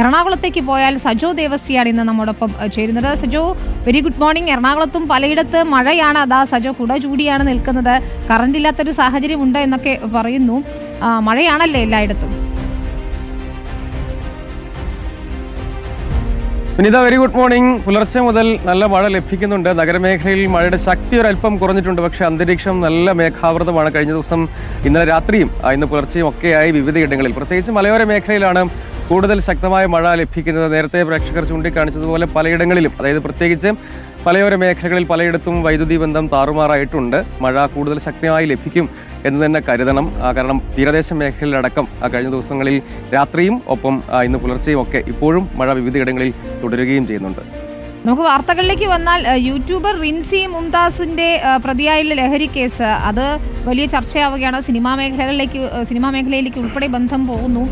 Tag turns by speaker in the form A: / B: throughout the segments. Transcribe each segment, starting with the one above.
A: എറണാകുളത്തേക്ക് പോയാൽ സജോ ദേവസ്യാണ് ഇന്ന് നമ്മോടൊപ്പം ചേരുന്നത്. സജോ വെരി ഗുഡ് മോർണിംഗ് എറണാകുളത്തും പലയിടത്ത് മഴയാണ്. അതാ സജോ കുട ചൂടിയാണ് നിൽക്കുന്നത്. കറണ്ട് ഇല്ലാത്തൊരു സാഹചര്യം ഉണ്ട് എന്നൊക്കെ പറയുന്നു. മഴയാണല്ലേ എല്ലായിടത്തും?
B: വിനിത വെരി ഗുഡ് മോർണിംഗ് പുലർച്ചെ മുതൽ നല്ല മഴ ലഭിക്കുന്നുണ്ട്. നഗരമേഖലയിൽ മഴയുടെ ശക്തി ഒരല്പം കുറഞ്ഞിട്ടുണ്ട്. പക്ഷേ അന്തരീക്ഷം നല്ല മേഘാവൃതമാണ്. കഴിഞ്ഞ ദിവസം ഇന്നലെ രാത്രിയും ഇന്ന് പുലർച്ചെയും ഒക്കെയായി വിവിധയിടങ്ങളിൽ പ്രത്യേകിച്ച് മലയോര മേഖലയിലാണ് കൂടുതൽ ശക്തമായ മഴ ലഭിക്കുന്നത് നേരത്തെ പ്രേക്ഷകർ ചൂണ്ടിക്കാണിച്ചതുപോലെ പലയിടങ്ങളിലും അതായത് പ്രത്യേകിച്ച് മലയോര മേഖലകളിൽ പലയിടത്തും വൈദ്യുതി ബന്ധം താറുമാറായിട്ടുണ്ട്. മഴ കൂടുതൽ ശക്തമായി ലഭിക്കും എന്ന് തന്നെ കരുതണം. കാരണം തീരദേശ മേഖലയിലടക്കം കഴിഞ്ഞ ദിവസങ്ങളിൽ രാത്രിയും ഒപ്പം ഇന്ന് പുലർച്ചെയും ഒക്കെ ഇപ്പോഴും മഴ വിവിധയിടങ്ങളിൽ തുടരുകയും ചെയ്യുന്നുണ്ട്.
A: നമുക്ക് വാർത്തകളിലേക്ക് വന്നാൽ യൂട്യൂബർ റിൻസി മുംതാസിന്റെ പ്രതിയായുള്ള ലഹരി കേസ്. അത് വലിയ ചർച്ചയാവുകയാണ്. സിനിമാ മേഖലകളിലേക്ക് സിനിമാ മേഖലയിലേക്ക് ഉൾപ്പെടെ ബന്ധം പോകുന്നു.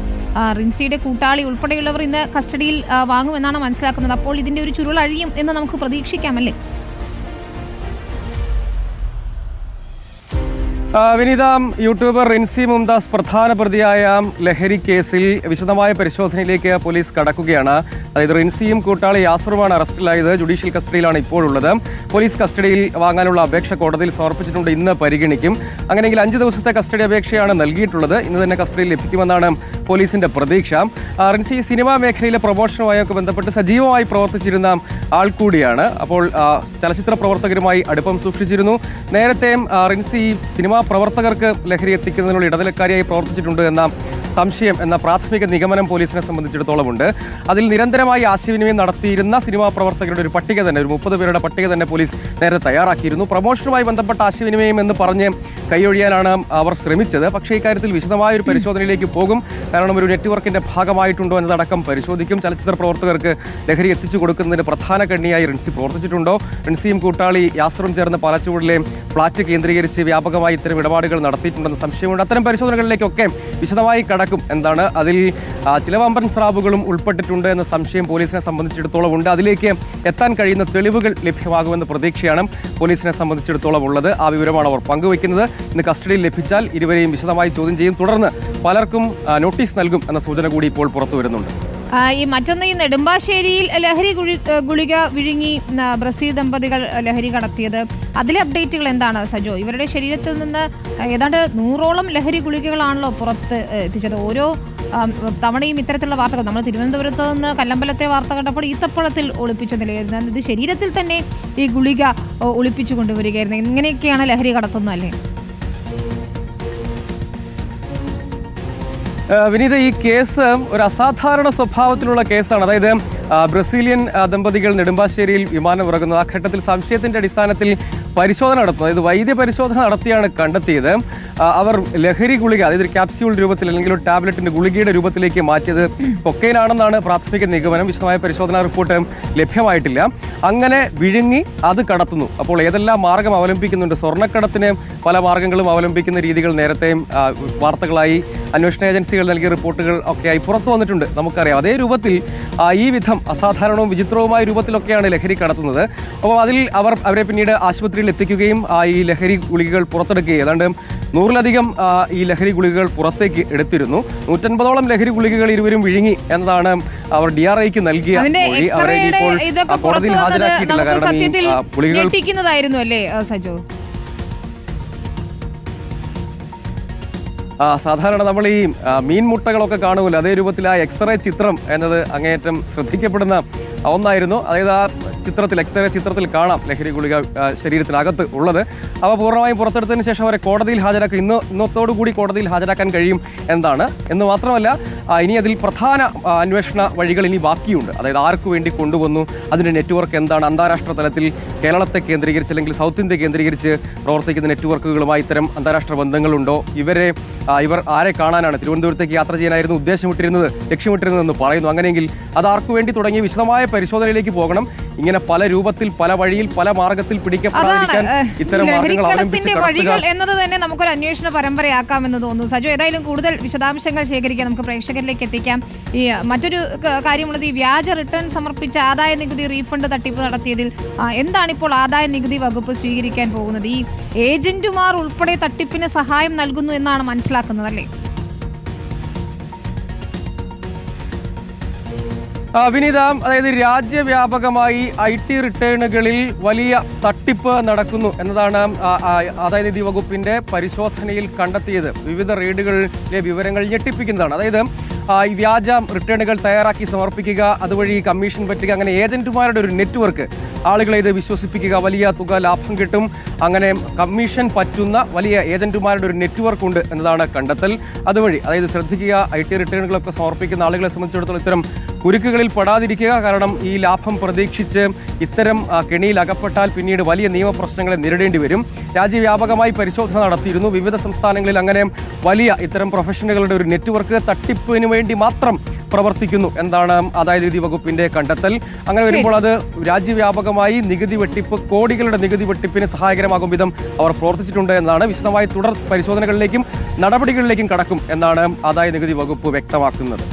A: റിൻസിയുടെ കൂട്ടാളി ഉൾപ്പെടെയുള്ളവർ ഇന്ന് കസ്റ്റഡിയിൽ വാങ്ങുമെന്നാണ് മനസ്സിലാക്കുന്നത്. അപ്പോൾ ഇതിന്റെ ഒരു ചുരുൾ അഴിയും എന്ന് നമുക്ക് പ്രതീക്ഷിക്കാമല്ലേ?
B: വിനീത യൂട്യൂബർ റിൻസി മുംതാസ് പ്രധാന പ്രതിയായ ലഹരി കേസിൽ വിശദമായ പരിശോധനയിലേക്ക് പോലീസ് കടക്കുകയാണ്. അതായത് റിൻസിയും കൂട്ടാളി യാസറുമാണ് അറസ്റ്റിലായത്. ജുഡീഷ്യൽ കസ്റ്റഡിയിലാണ് ഇപ്പോഴുള്ളത്. പോലീസ് കസ്റ്റഡിയിൽ വാങ്ങാനുള്ള അപേക്ഷ കോടതിയിൽ സമർപ്പിച്ചിട്ടുണ്ട്. ഇന്ന് പരിഗണിക്കും. അങ്ങനെയെങ്കിൽ അഞ്ച് ദിവസത്തെ കസ്റ്റഡി അപേക്ഷയാണ് നൽകിയിട്ടുള്ളത്. ഇന്ന് തന്നെ കസ്റ്റഡിയിൽ ലഭിക്കുമെന്നാണ് പോലീസിന്റെ പ്രതീക്ഷ. റിൻസി സിനിമാ മേഖലയിലെ പ്രൊമോഷനുമായൊക്കെ ബന്ധപ്പെട്ട് സജീവമായി പ്രവർത്തിച്ചിരുന്ന ആൾ കൂടിയാണ്. അപ്പോൾ ചലച്ചിത്ര പ്രവർത്തകരുമായി അടുപ്പം സൂക്ഷിച്ചിരുന്നു. നേരത്തെ റിൻസി സിനിമാ പ്രവർത്തകർക്ക് ലഹരി എത്തിക്കുന്നതിനുള്ള ഇടനിലക്കാരിയായി പ്രവർത്തിച്ചിട്ടുണ്ട് എന്ന സംശയം എന്ന പ്രാഥമിക നിഗമനം പോലീസിനെ സംബന്ധിച്ചിടത്തോളം ഉണ്ട് അതിൽ നിരന്തരമായി ആശയവിനിമയം നടത്തിയിരുന്ന സിനിമാ പ്രവർത്തകരുടെ ഒരു പട്ടിക തന്നെ ഒരു മുപ്പത് പേരുടെ പട്ടിക തന്നെ പോലീസ് നേരത്തെ തയ്യാറാക്കിയിരുന്നു. പ്രൊമോഷനുമായി ബന്ധപ്പെട്ട ആശയവിനിമയം എന്ന് പറഞ്ഞ് കൈയൊഴിയാനാണ് അവർ ശ്രമിച്ചത്. പക്ഷേ ഇക്കാര്യത്തിൽ വിശദമായ ഒരു പരിശോധനയിലേക്ക് പോകും. കാരണം ഒരു നെറ്റ്വർക്കിന്റെ ഭാഗമായിട്ടുണ്ടോ എന്നതടക്കം പരിശോധിക്കും. ചലച്ചിത്ര പ്രവർത്തകർക്ക് ലഹരി എത്തിച്ചു കൊടുക്കുന്നതിന് പ്രധാന കണ്ണിയായി റിൻസി പ്രവർത്തിച്ചിട്ടുണ്ടോ? റിൻസിയും കൂട്ടാളി യാസറും ചേർന്ന് പാലച്ചുവടിലെ ഫ്ളാറ്റ് കേന്ദ്രീകരിച്ച് വ്യാപകമായി ഇത്തരം ഇടപാടുകൾ നടത്തിയിട്ടുണ്ടെന്ന് സംശയമുണ്ട്. അത്തരം പരിശോധനകളിലേക്കൊക്കെ വിശദമായി കടക്കും എന്താണ് അതിൽ ചില വമ്പൻ സ്രാവുകളും ഉൾപ്പെട്ടിട്ടുണ്ട് എന്ന സംശയം പോലീസിനെ സംബന്ധിച്ചിടത്തോളം ഉണ്ട്. അതിലേക്ക് എത്താൻ കഴിയുന്ന തെളിവുകൾ ലഭ്യമാകുമെന്ന പ്രതീക്ഷയാണ് പോലീസിനെ സംബന്ധിച്ചിടത്തോളം ഉള്ളത്. ആ വിവരമാണ് അവർ പങ്കുവയ്ക്കുന്നത്. ഇന്ന് കസ്റ്റഡിയിൽ ലഭിച്ചാൽ ഇരുവരെയും വിശദമായി ചോദ്യം ചെയ്യും. തുടർന്ന് പലർക്കും നോട്ടീസ് നൽകും എന്ന സൂചന കൂടി ഇപ്പോൾ പുറത്തു വരുന്നുണ്ട്.
A: ഈ മറ്റൊന്ന് ഈ നെടുമ്പാശ്ശേരിയിൽ ലഹരി ഗുളി- ഗുളിക വിഴുങ്ങി ബ്രസീൽ ദമ്പതികൾ ലഹരി കടത്തിയത്. അതിലെ അപ്ഡേറ്റുകൾ എന്താണ് സജോ? ഇവരുടെ ശരീരത്തിൽ നിന്ന് ഏതാണ്ട് നൂറോളം ലഹരി ഗുളികകളാണല്ലോ പുറത്ത് എത്തിച്ചത്. ഓരോ തവണയും ഇത്തരത്തിലുള്ള വാർത്തകൾ. നമ്മൾ തിരുവനന്തപുരത്ത് നിന്ന് കല്ലമ്പലത്തെ വാർത്ത കണ്ടപ്പോൾ ഈത്തപ്പഴത്തിൽ ഒളിപ്പിച്ച നിലയായിരുന്നു. ഇത് ശരീരത്തിൽ തന്നെ ഈ ഗുളിക ഒളിപ്പിച്ചു കൊണ്ടുവരികയായിരുന്നു. ഇങ്ങനെയൊക്കെയാണ് ലഹരി കടത്തുന്നത് അല്ലേ?
B: വിനീത ഈ കേസ് ഒരു അസാധാരണ സ്വഭാവത്തിലുള്ള കേസാണ്. അതായത് ബ്രസീലിയൻ ദമ്പതികൾ നെടുമ്പാശ്ശേരിയിൽ വിമാനം ഇറങ്ങുന്നത് ആ ഘട്ടത്തിൽ സംശയത്തിന്റെ അടിസ്ഥാനത്തിൽ പരിശോധന നടത്തുന്നത് അതായത് വൈദ്യ പരിശോധന നടത്തിയാണ് കണ്ടെത്തിയത്. അവർ ലഹരി ഗുളിക അതായത് ക്യാപ്സ്യൂൾ രൂപത്തിൽ അല്ലെങ്കിൽ ഒരു ടാബ്ലറ്റിന്റെ ഗുളികയുടെ രൂപത്തിലേക്ക് മാറ്റിയത് കൊക്കൈനാണെന്നാണ് പ്രാഥമിക നിഗമനം. വിശദമായ പരിശോധനാ റിപ്പോർട്ട് ലഭ്യമായിട്ടില്ല. അങ്ങനെ വിഴുങ്ങി അത് കടത്തുന്നു. അപ്പോൾ ഏതെല്ലാം മാർഗം അവലംബിക്കുന്നുണ്ട്? സ്വർണക്കടത്തിന് പല മാർഗങ്ങളും അവലംബിക്കുന്ന രീതികൾ നേരത്തെയും വാർത്തകളായി അന്വേഷണ ഏജൻസികൾ നൽകിയ റിപ്പോർട്ടുകൾ ഒക്കെയായി പുറത്തു വന്നിട്ടുണ്ട്. നമുക്കറിയാം. അതേ രൂപത്തിൽ ഈ വിധം അസാധാരണവും വിചിത്രവുമായ രൂപത്തിലൊക്കെയാണ് ലഹരി കടത്തുന്നത്. അപ്പോൾ അതിൽ അവർ അവരെ പിന്നീട് ആശുപത്രിയിൽ എത്തിക്കുകയും ആ, ഈ ലഹരി ഗുളികകൾ പുറത്തെടുക്കുകയും ഏതാണ്ട് നൂറിലധികം ഈ ലഹരി ഗുളികകൾ പുറത്തേക്ക് എടുത്തിരുന്നു. നൂറ്റൻപതോളം ലഹരി ഗുളികകൾ ഇരുവരും വിഴുങ്ങി എന്നതാണ് അവർ ഡി ആർ ഐക്ക് നൽകിയ മൊഴി. അവരെ ഇപ്പോൾ കോടതിയിൽ ഹാജരാക്കിയിട്ടില്ല. കാരണം ഈ ഗുളികകൾ
A: സജോ?
B: സാധാരണ നമ്മൾ ഈ മീൻ മുട്ടകളൊക്കെ കാണുമല്ലോ. അതേ രൂപത്തിൽ ആ എക്സ്റേ ചിത്രം എന്നത് അങ്ങേയറ്റം ശ്രദ്ധിക്കപ്പെടുന്ന ഒന്നായിരുന്നു. അതായത് ആ ചിത്രത്തിൽ എക്സ്റേ ചിത്രത്തിൽ കാണാം ലഹരി ഗുളിക ശരീരത്തിനകത്ത് ഉള്ളത്. അവ പൂർണമായും പുറത്തെടുത്തതിന് ശേഷം അവരെ കോടതിയിൽ ഹാജരാക്കുക ഇന്ന് ഇന്നത്തോടു കൂടി കോടതിയിൽ ഹാജരാക്കാൻ കഴിയും എന്താണ് എന്ന് മാത്രമല്ല ഇനി അതിൽ പ്രധാന അന്വേഷണ വഴികൾ ഇനി ബാക്കിയുണ്ട്. അതായത് ആർക്കു വേണ്ടി കൊണ്ടുവന്നു അതിന്റെ നെറ്റ്വർക്ക് എന്താണ് അന്താരാഷ്ട്ര തലത്തിൽ കേരളത്തെ കേന്ദ്രീകരിച്ച് അല്ലെങ്കിൽ സൗത്ത് ഇന്ത്യ കേന്ദ്രീകരിച്ച് പ്രവർത്തിക്കുന്ന നെറ്റ്വർക്കുകളുമായി ഇത്തരം അന്താരാഷ്ട്ര ബന്ധങ്ങളുണ്ടോ? ഇവരെ ഇവർ ആരെ കാണാനാണ്? തിരുവനന്തപുരത്തേക്ക് യാത്ര ചെയ്യാനായിരുന്നു ഉദ്ദേശമിട്ടിരുന്നത് ലക്ഷ്യമിട്ടിരുന്നതെന്ന് പറയുന്നു. അങ്ങനെയെങ്കിൽ അത് ആർക്കു വേണ്ടി തുടങ്ങിയ വിശദമായ പരിശോധനയിലേക്ക് പോകണം. ഇങ്ങനെ പല രൂപത്തിൽ പല വഴിയിൽ പല മാർഗത്തിൽ പിടിക്കപ്പെടാതിരിക്കാൻ ഇത്തരം മാർഗങ്ങൾ അവലംബിച്ച്
A: വഴികൾ എന്നത് തന്നെ നമുക്കൊരു അന്വേഷണ പരമ്പരയാക്കാമെന്ന് തോന്നുന്നു. സജു ഏതായാലും കൂടുതൽ വിശദാംശങ്ങൾ ശേഖരിക്കാൻ നമുക്ക് പ്രേക്ഷകരിലേക്ക് എത്തിക്കാം. ഈ മറ്റൊരു കാര്യമുള്ളത് ഈ വ്യാജ റിട്ടേൺ സമർപ്പിച്ച ആദായ നികുതി റീഫണ്ട് തട്ടിപ്പ് നടത്തിയതിൽ എന്താണിപ്പോൾ എന്താണ് ഇപ്പോൾ ആദായ നികുതി വകുപ്പ് സ്വീകരിക്കാൻ പോകുന്നത്? ഈ ഏജന്റുമാർ ഉൾപ്പെടെ തട്ടിപ്പിന് സഹായം നൽകുന്നു എന്നാണ് മനസ്സിലാക്കുന്നത്. അല്ലേ
B: ആ, വിനീത അതായത് രാജ്യവ്യാപകമായി ഐ ടി റിട്ടേണുകളിൽ വലിയ തട്ടിപ്പ് നടക്കുന്നു എന്നതാണ് ആദായ നിധി വകുപ്പിന്റെ പരിശോധനയിൽ കണ്ടെത്തിയത്. വിവിധ റെയ്ഡുകളിലെ വിവരങ്ങൾ ഞെട്ടിപ്പിക്കുന്നതാണ്. അതായത് ഈ വ്യാജ റിട്ടേണുകൾ തയ്യാറാക്കി സമർപ്പിക്കുക അതുവഴി കമ്മീഷൻ പറ്റുക അങ്ങനെ ഏജന്റുമാരുടെ ഒരു നെറ്റ്വർക്ക് ആളുകളെ ഇത് വിശ്വസിപ്പിക്കുക വലിയ തുക ലാഭം കിട്ടും. അങ്ങനെ കമ്മീഷൻ പറ്റുന്ന വലിയ ഏജന്റുമാരുടെ ഒരു നെറ്റ്വർക്ക് ഉണ്ട് എന്നതാണ് കണ്ടെത്തൽ. അതുവഴി അതായത് ശ്രദ്ധിക്കുക ഐ ടി റിട്ടേണുകളൊക്കെ സമർപ്പിക്കുന്ന ആളുകളെ സംബന്ധിച്ചിടത്തോളം ഇത്തരം കുരുക്കുകളിൽ പെടാതിരിക്കുക. കാരണം ഈ ലാഭം പ്രതീക്ഷിച്ച് ഇത്തരം കെണിയിൽ അകപ്പെട്ടാൽ പിന്നീട് വലിയ നിയമപ്രശ്നങ്ങളെ നേരിടേണ്ടി വരും. രാജ്യവ്യാപകമായി പരിശോധന നടത്തിയിരുന്നു. വിവിധ സംസ്ഥാനങ്ങളിൽ അങ്ങനെ വലിയ ഇത്തരം പ്രൊഫഷണലുകളുടെ ഒരു നെറ്റ്വർക്ക് തട്ടിപ്പിന് വേണ്ടി മാത്രം പ്രവർത്തിക്കുന്നു എന്താണ് ആദായ നികുതി വകുപ്പിന്റെ കണ്ടെത്തൽ. അങ്ങനെ വരുമ്പോൾ അത് രാജ്യവ്യാപകമായി നികുതി വെട്ടിപ്പ് കോടികളുടെ നികുതി വെട്ടിപ്പിന് സഹായകരമാകും വിധം അവർ പ്രവർത്തിച്ചിട്ടുണ്ട് എന്നാണ് വിശദമായി തുടർ പരിശോധനകളിലേക്കും നടപടികളിലേക്കും കടക്കും എന്നാണ് ആദായ നികുതി വകുപ്പ് വ്യക്തമാക്കുന്നത്.